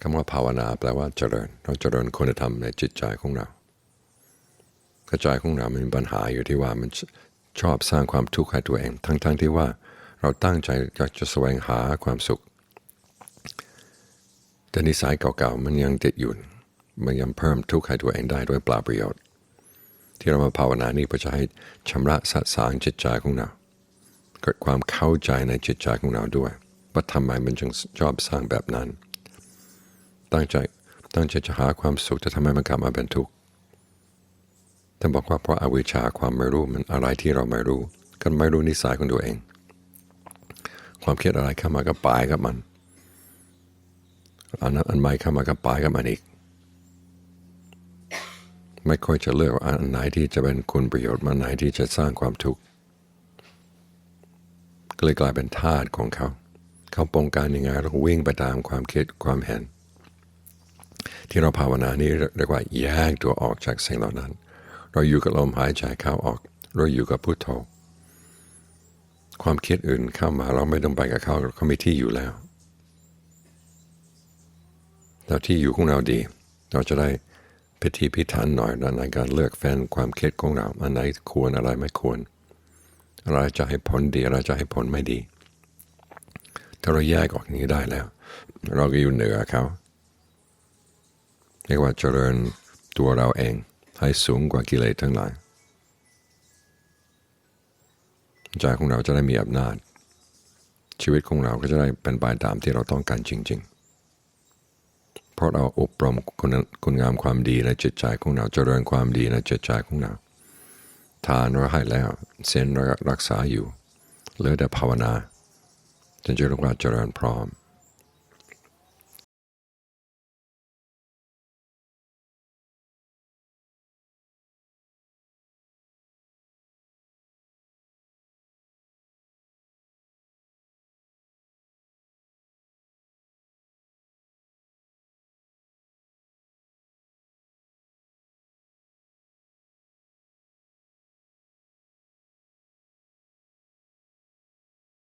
คำว่าภาวนาแปลว่าเจริญเราเจริญคุณธรรมในจิตใจของเรากระจายของเรามันมีปัญหาอยู่ที่ว่ามันชอบสร้างความทุกข์ให้ตัวเอง ทั้งๆทที่ว่าเราตั้งใจอยากจะแสวงหาความสุข แต่นิสัยเก่าๆมันยังติดอยู่มันยังเพิ่มทุกข์ให้ตัวเองได้ด้วยเปล่าประโยชน์ ที่เรามาภาวนานี้เพื่อจะให้ชำระสะสางจิตใจของเราเกิดความเข้าใจในจิตใจของเราด้วยว่าทำไมมันจึงชอบสร้างแบบนั้น ตั้งใจตั้งใจจะหาความสุขแต่ทำไมมันกลับมาเป็นทุกข์ท่านบอกว่าเพราะอาวิชชาความไม่รู้มันอะไรที่เราไม่รู้ก็ไม่รู้นิสัยของตัวเอง ความคิดอะไรเข้ามาก็ปายกับมันอันนั้นอันใหม่เข้ามาก็ปายกับมันอีก ไม่ค่อยจะเลือกว่าอันไหนที่จะเป็นคุณประโยชน์มันไหนที่จะสร้างความทุกข์ก็เลยกลายเป็นทาสของเขา เขาปองการยังไงเราวิ่งไปตามความคิดความเห็น ที่เราภาวนานี้เรียกว่าแยกตัวออกจากสิ่งเหล่านั้น เราอยู่กับลมหายใจเข้าออก เราอยู่กับพุทโธ ความคิดอื่นเข้ามาเราไม่ต้องไปกับเขาเขาไม่ที่อยู่แล้วแต่ที่อยู่ของเราดี เราจะได้พิธีพิถันหน่อยในการเลือกแฟนความคิดของเราอันไหนควรอะไรไม่ควรอะไรจะให้ผลดีอะไรจะให้ผลไม่ดี ถ้าเราแยกออกอย่างนี้ได้แล้ว เราก็อยู่เหนือเขา เรียกว่าเจริญตัวเราเองให้สูงกว่ากิเลสทั้งหลายใจของเราจะได้มีอำนาจ ชีวิตของเราก็จะได้เป็นไปตามที่เราต้องการจริง ๆ เพราะเราอบรมคุณคุณงามความดีในจิตใจของเราเจริญความดีในจิตใจของเราทานเราให้แล้วเส้นรักษาอยู่เหลือแต่ภาวนาจนจะเรียกว่าเจริญพร้อม